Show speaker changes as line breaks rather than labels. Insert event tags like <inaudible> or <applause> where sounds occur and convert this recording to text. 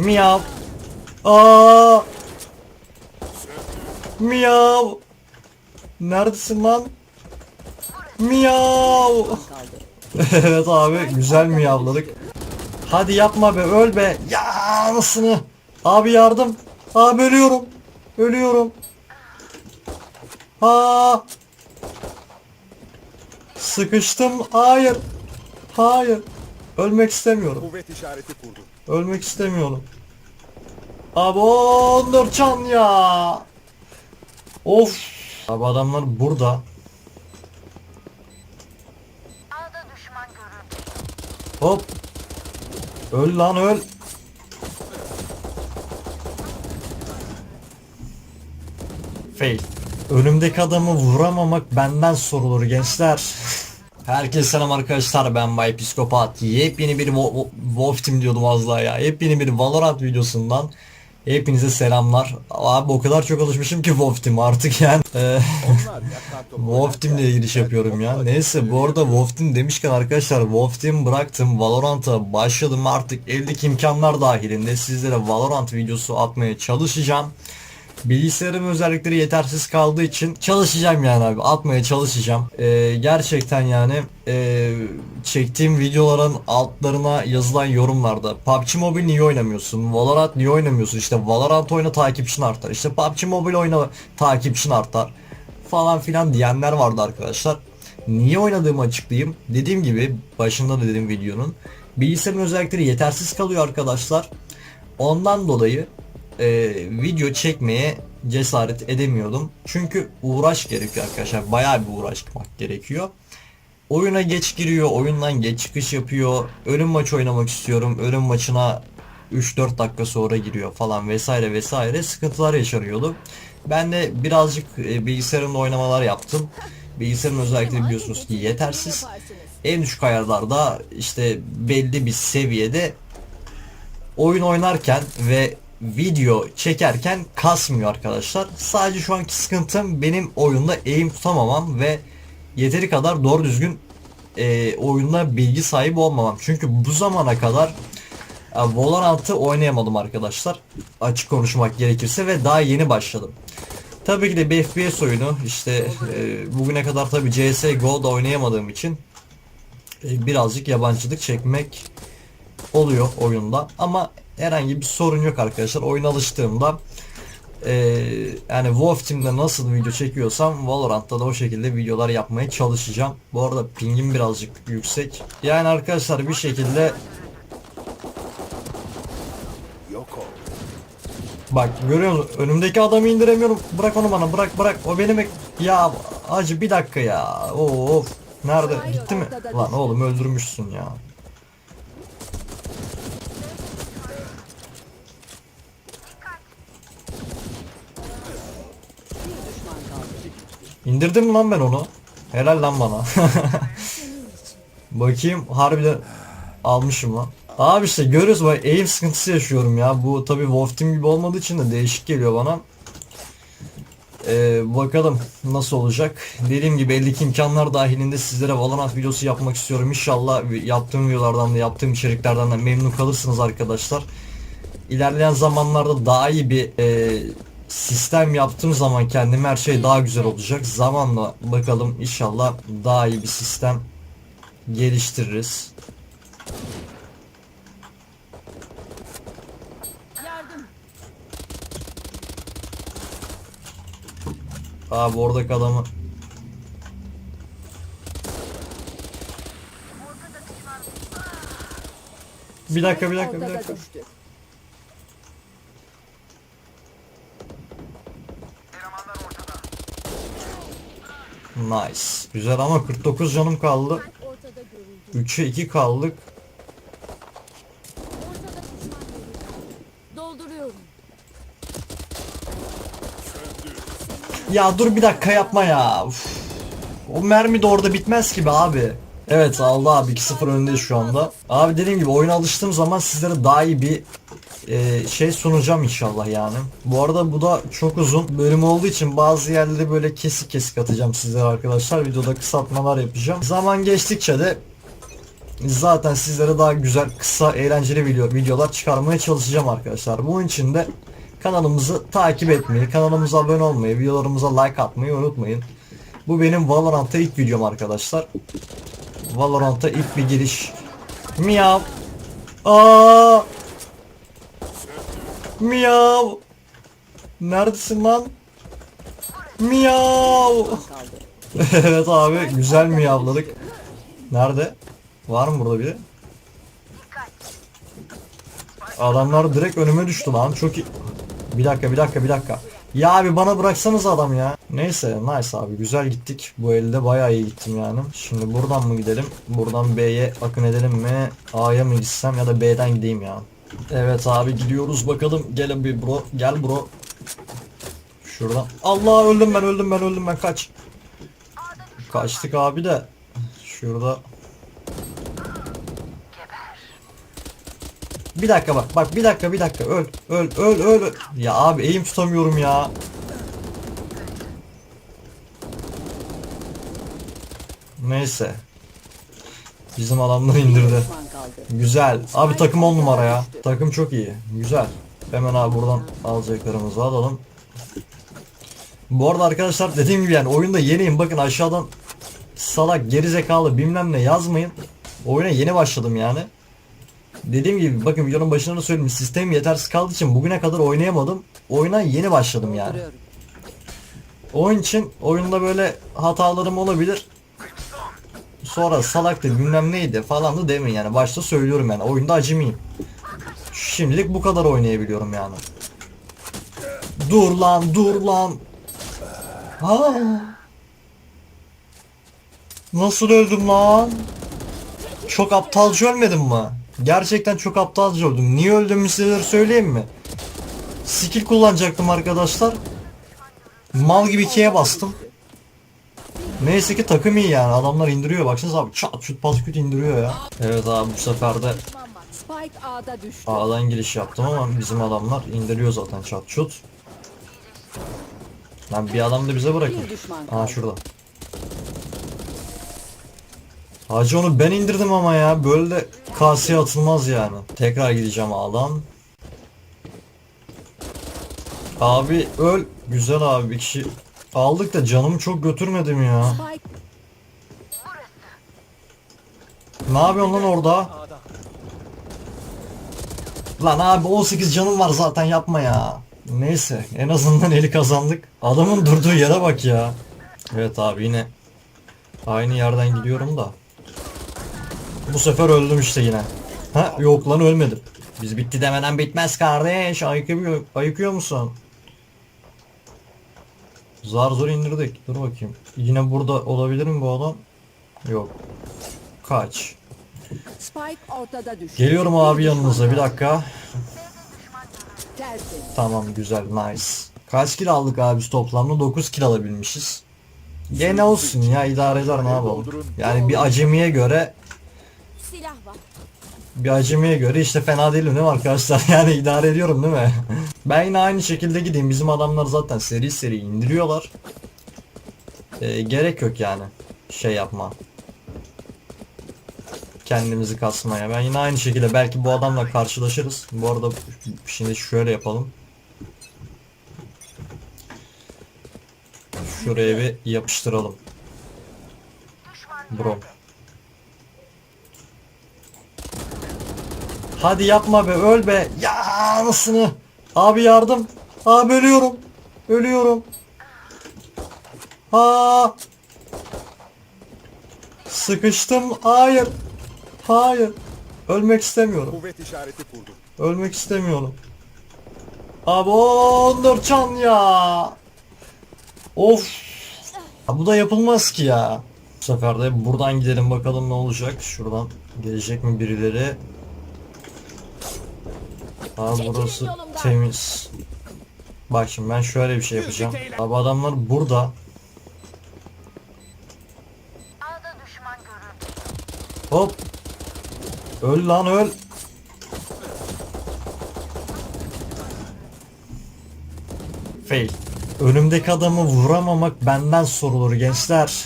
Miyav. Aa. Miyav. Neredesin lan? Miyav. <laughs> evet abi güzel miyavladık. Hadi yapma be öl be. Ya anasını. Abi yardım. Abi ölüyorum. Ölüyorum. Ha. Sıkıştım. Hayır. Hayır. Ölmek istemiyorum.
Kuvvet işareti kurdu.
Ölmek istemiyorum. Abi o Nurcan ya. Of. Abi adamlar burada. Hop. Öl lan öl. Fail. Önümdeki adamı vuramamak benden sorulur gençler. Herkese selam arkadaşlar ben Bay Psikopat. Yepyeni bir Wo- Wo- Wolf Team diyordum az daha ya. Yepyeni bir Valorant videosundan hepinize selamlar. Abi o kadar çok alışmışım ki Wolf Team artık yani. Ee. <laughs> Wolf Team ile giriş yapıyorum ya. Neyse bu arada Wolf Team demişken arkadaşlar Wolf Team bıraktım. Valorant'a başladım artık eldeki imkanlar dahilinde sizlere Valorant videosu atmaya çalışacağım. Bilgisayarım özellikleri yetersiz kaldığı için çalışacağım yani abi atmaya çalışacağım. Ee, gerçekten yani ee, çektiğim videoların altlarına yazılan yorumlarda PUBG Mobile niye oynamıyorsun? Valorant niye oynamıyorsun? İşte Valorant oyna takipçin artar. İşte PUBG Mobile oyna takipçin artar falan filan diyenler vardı arkadaşlar. Niye oynadığımı açıklayayım. Dediğim gibi başında da dedim videonun. Bilgisayarın özellikleri yetersiz kalıyor arkadaşlar. Ondan dolayı e, video çekmeye cesaret edemiyordum. Çünkü uğraş gerekiyor arkadaşlar. Bayağı bir uğraşmak gerekiyor. Oyuna geç giriyor, oyundan geç çıkış yapıyor. Ölüm maçı oynamak istiyorum. Ölüm maçına 3-4 dakika sonra giriyor falan vesaire vesaire sıkıntılar yaşanıyordu. Ben de birazcık e, bilgisayarımda oynamalar yaptım. Bilgisayarın özellikleri biliyorsunuz ki yetersiz. En düşük ayarlarda işte belli bir seviyede oyun oynarken ve video çekerken kasmıyor arkadaşlar. Sadece şu anki sıkıntım benim oyunda aim tutamamam ve yeteri kadar doğru düzgün e, oyunda bilgi sahibi olmamam. Çünkü bu zamana kadar e, Valorant'ı oynayamadım arkadaşlar. Açık konuşmak gerekirse ve daha yeni başladım. Tabii ki de bir FPS oyunu işte e, bugüne kadar tabii CSGO'da oynayamadığım için e, birazcık yabancılık çekmek oluyor oyunda ama herhangi bir sorun yok arkadaşlar. Oyuna alıştığımda e, yani Wolf Team'de nasıl video çekiyorsam Valorant'ta da o şekilde videolar yapmaya çalışacağım. Bu arada pingim birazcık yüksek. Yani arkadaşlar bir şekilde. Bak görüyor musun? Önümdeki adamı indiremiyorum. Bırak onu bana bırak bırak. O benim ya acı bir dakika ya. Of. Nerede? Gitti mi? Lan oğlum öldürmüşsün ya. İndirdim lan ben onu? Helal lan bana. <laughs> Bakayım harbiden almışım lan. Abi işte görüyoruz bak aim sıkıntısı yaşıyorum ya. Bu tabi Wolf Team gibi olmadığı için de değişik geliyor bana. Ee, bakalım nasıl olacak. Dediğim gibi eldeki imkanlar dahilinde sizlere Valorant videosu yapmak istiyorum. İnşallah yaptığım videolardan da yaptığım içeriklerden de memnun kalırsınız arkadaşlar. İlerleyen zamanlarda daha iyi bir e, sistem yaptığım zaman kendime her şey daha güzel olacak. Zamanla bakalım inşallah daha iyi bir sistem geliştiririz.
Yardım.
Abi oradaki adamı Bir dakika bir dakika bir dakika. Nice. Güzel ama 49 canım kaldı.
Ortada görüldü.
3'e 2 kaldık. Ya dur bir dakika yapma ya. Uf. O mermi de orada bitmez ki be abi. Evet aldı abi 2-0 öndeyiz şu anda. Abi dediğim gibi oyuna alıştığım zaman sizlere daha iyi bir e, şey sunacağım inşallah yani. Bu arada bu da çok uzun bölüm olduğu için bazı yerleri böyle kesik kesik atacağım sizlere arkadaşlar. Videoda kısaltmalar yapacağım. Zaman geçtikçe de zaten sizlere daha güzel, kısa, eğlenceli video, videolar çıkarmaya çalışacağım arkadaşlar. Bunun için de kanalımızı takip etmeyi, kanalımıza abone olmayı, videolarımıza like atmayı unutmayın. Bu benim Valorant'a ilk videom arkadaşlar. Valorant'a ilk bir giriş. Miyav. Aa! Miyav. Neredesin lan? Miyav. <laughs> evet abi güzel miyavladık. Nerede? Var mı burada biri? Adamlar direkt önüme düştü lan. Çok iyi. Bir dakika bir dakika bir dakika. Ya abi bana bıraksanız adam ya. Neyse nice abi güzel gittik. Bu elde bayağı iyi gittim yani. Şimdi buradan mı gidelim? Buradan B'ye akın edelim mi? A'ya mı gitsem ya da B'den gideyim ya. Evet abi gidiyoruz bakalım. Gelin bir bro. Gel bro. Şuradan. Allah öldüm ben öldüm ben öldüm ben kaç. Kaçtık abi de. Şurada. Bir dakika bak bak bir dakika bir dakika öl öl öl öl. öl. Ya abi eğim tutamıyorum ya. Neyse. Bizim adamları indirdi. Güzel. Abi takım on numara ya. Takım çok iyi. Güzel. Hemen abi buradan alacaklarımızı alalım. Bu arada arkadaşlar dediğim gibi yani oyunda yeniyim. Bakın aşağıdan salak gerizekalı bilmem ne yazmayın. Oyuna yeni başladım yani. Dediğim gibi bakın videonun başında da söyledim. Sistemim yetersiz kaldığı için bugüne kadar oynayamadım. Oyuna yeni başladım yani. Oyun için oyunda böyle hatalarım olabilir. Sonra salaktı bilmem neydi falan da demeyin yani. Başta söylüyorum yani. Oyunda acemiyim. Şimdilik bu kadar oynayabiliyorum yani. Dur lan dur lan. Ha. Nasıl öldüm lan? Çok aptalca ölmedim mi? Gerçekten çok aptalca öldüm. Niye öldüğümü size söyleyeyim mi? Skill kullanacaktım arkadaşlar. Mal gibi ikiye bastım. Neyse ki takım iyi yani. Adamlar indiriyor. Baksanıza abi çat çut pas küt indiriyor ya. Evet abi bu sefer de
Düşman var.
Spike A'da düştü.
A'dan giriş yaptım ama bizim adamlar indiriyor zaten çat çut. Lan bir adam da bize bırakın. Aa şurada. Hacı onu ben indirdim ama ya. Böyle de kaseye atılmaz yani. Tekrar gideceğim A'dan. Abi öl. Güzel abi bir kişi aldık da canımı çok götürmedim ya. Ne yapıyorsun lan orada? Lan abi 18 canım var zaten yapma ya. Neyse en azından eli kazandık. Adamın durduğu yere bak ya. Evet abi yine aynı yerden gidiyorum da. Bu sefer öldüm işte yine. Ha yok lan ölmedim. Biz bitti demeden bitmez kardeş. Ayıkıyor, ayıkıyor musun? Zar zor indirdik. Dur bakayım. Yine burada olabilir mi bu adam? Yok. Kaç.
Spike ortada düştü.
Geliyorum abi yanınıza bir dakika. Tamam güzel nice. Kaç kill aldık abi toplamda 9 kill alabilmişiz. Gene olsun ya idare eder ne yapalım. Yani bir acemiye göre. Bir acemiye göre işte fena değilim değil mi arkadaşlar? <laughs> Yani idare ediyorum değil mi? ben yine aynı şekilde gideyim. Bizim adamlar zaten seri seri indiriyorlar. Ee, gerek yok yani şey yapma. Kendimizi kasmaya. Ben yine aynı şekilde belki bu adamla karşılaşırız. Bu arada şimdi şöyle yapalım. Şuraya bir yapıştıralım. Bro. Hadi yapma be öl be. Ya anasını. Abi yardım. Abi ölüyorum. Ölüyorum. Ha. Sıkıştım. Hayır. Hayır. Ölmek istemiyorum.
Kuvvet işareti kurdum.
Ölmek istemiyorum. Abi ondur can ya. Of. Ya bu da yapılmaz ki ya. Bu sefer de buradan gidelim bakalım ne olacak. Şuradan gelecek mi birileri? Abi
Çekilin
burası temiz. Bak şimdi ben şöyle bir şey yapacağım. Abi adamlar burada. Hop. Öl lan öl. Fail. Önümdeki adamı vuramamak benden sorulur gençler.